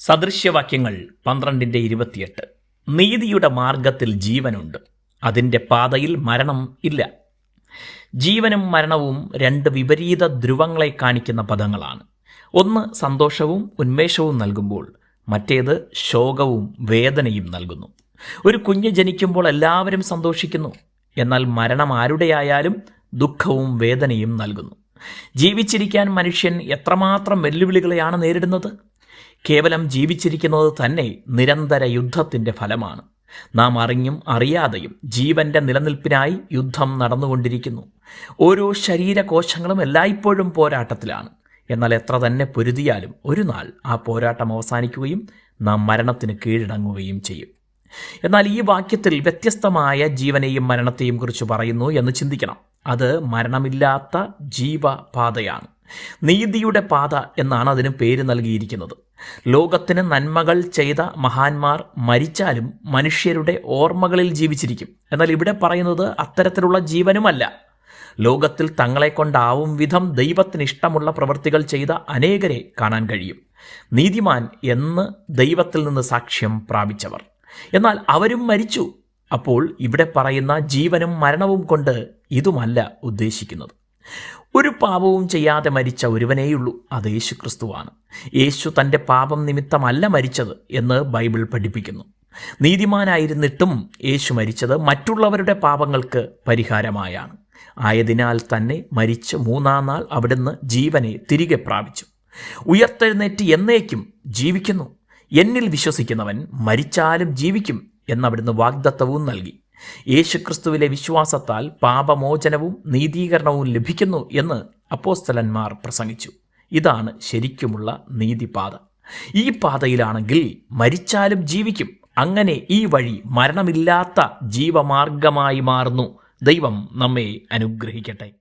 സദൃശ്യവാക്യങ്ങൾ പന്ത്രണ്ടിന്റെ ഇരുപത്തിയെട്ട്. നീതിയുടെ മാർഗത്തിൽ ജീവനുണ്ട്. അതിന്റെ പാതയിൽ മരണം ഇല്ല. ജീവനും മരണവും രണ്ട് വിപരീത ധ്രുവങ്ങളെ കാണിക്കുന്ന പദങ്ങളാണ്. ഒന്ന് സന്തോഷവും ഉന്മേഷവും നൽകുമ്പോൾ മറ്റേത് ശോകവും വേദനയും നൽകുന്നു. ഒരു കുഞ്ഞ് ജനിക്കുമ്പോൾ എല്ലാവരും സന്തോഷിക്കുന്നു. എന്നാൽ മരണം ആരുടെയായാലും ദുഃഖവും വേദനയും നൽകുന്നു. ജീവിച്ചിരിക്കാൻ മനുഷ്യൻ എത്രമാത്രം വെല്ലുവിളികളെയാണ് നേരിടുന്നത്? കേവലം ജീവിച്ചിരിക്കുന്നത് തന്നെ നിരന്തര യുദ്ധത്തിന്റെ ഫലമാണ്. നാം അറിഞ്ഞും അറിയാതെയും ജീവന്റെ നിലനിൽപ്പിനായി യുദ്ധം നടന്നുകൊണ്ടിരിക്കുന്നു. ഓരോ ശരീരകോശങ്ങളും എല്ലായ്പ്പോഴും പോരാട്ടത്തിലാണ്. എന്നാൽ എത്ര തന്നെ പൊരുതിയാലും ഒരു നാൾ ആ പോരാട്ടം അവസാനിക്കുകയും നാം മരണത്തിന് കീഴടങ്ങുകയും ചെയ്യും. എന്നാൽ ഈ വാക്യത്തിൽ വ്യത്യസ്തമായ ജീവനെയും മരണത്തെയും കുറിച്ച് പറയുന്നു എന്ന് ചിന്തിക്കണം. അത് മരണമില്ലാത്ത ജീവപാതയാണ്. നീതിയുടെ പാത എന്നാണ് അതിന് പേര് നൽകിയിരിക്കുന്നത്. ലോകത്തിന് നന്മകൾ ചെയ്ത മഹാന്മാർ മരിച്ചാലും മനുഷ്യരുടെ ഓർമ്മകളിൽ ജീവിച്ചിരിക്കും. എന്നാൽ ഇവിടെ പറയുന്നത് അത്തരത്തിലുള്ള ജീവനുമല്ല. ലോകത്തിൽ തങ്ങളെ കൊണ്ടാവും വിധം ദൈവത്തിന് ഇഷ്ടമുള്ള പ്രവൃത്തികൾ ചെയ്ത അനേകരെ കാണാൻ കഴിയും. നീതിമാൻ എന്ന് ദൈവത്തിൽ നിന്ന് സാക്ഷ്യം പ്രാപിച്ചവർ. എന്നാൽ അവരും മരിച്ചു. അപ്പോൾ ഇവിടെ പറയുന്ന ജീവനും മരണവും കൊണ്ട് ഇതുമല്ല ഉദ്ദേശിക്കുന്നത്. ഒരു പാപവും ചെയ്യാതെ മരിച്ച ഒരുവനേയുള്ളൂ അത് യേശു ക്രിസ്തുവാണ് യേശു തന്റെ പാപം നിമിത്തമല്ല മരിച്ചത് എന്ന് ബൈബിൾ പഠിപ്പിക്കുന്നു. നീതിമാനായിരുന്നിട്ടും യേശു മരിച്ചത് മറ്റുള്ളവരുടെ പാപങ്ങൾക്ക് പരിഹാരമായാണ്. ആയതിനാൽ തന്നെ മരിച്ച് മൂന്നാം നാൾ അവിടുന്ന് ജീവനെ തിരികെ പ്രാപിച്ചു. ഉയർത്തെഴുന്നേറ്റ് എന്നേക്കും ജീവിക്കുന്നു. എന്നിൽ വിശ്വസിക്കുന്നവൻ മരിച്ചാലും ജീവിക്കും എന്നവിടുന്ന് വാഗ്ദത്തവും നൽകി. യേശുക്രിസ്തുവിലെ വിശ്വാസത്താൽ പാപമോചനവും നീതീകരണവും ലഭിക്കുന്നു എന്ന് അപ്പോസ്തലന്മാർ പ്രസംഗിച്ചു. ഇതാണ് ശരിക്കുമുള്ള നീതിപാത. ഈ പാതയിലാണെങ്കിൽ മരിച്ചാലും ജീവിക്കും. അങ്ങനെ ഈ വഴി മരണമില്ലാത്ത ജീവമാർഗമായി മാറുന്നു. ദൈവം നമ്മെ അനുഗ്രഹിക്കട്ടെ.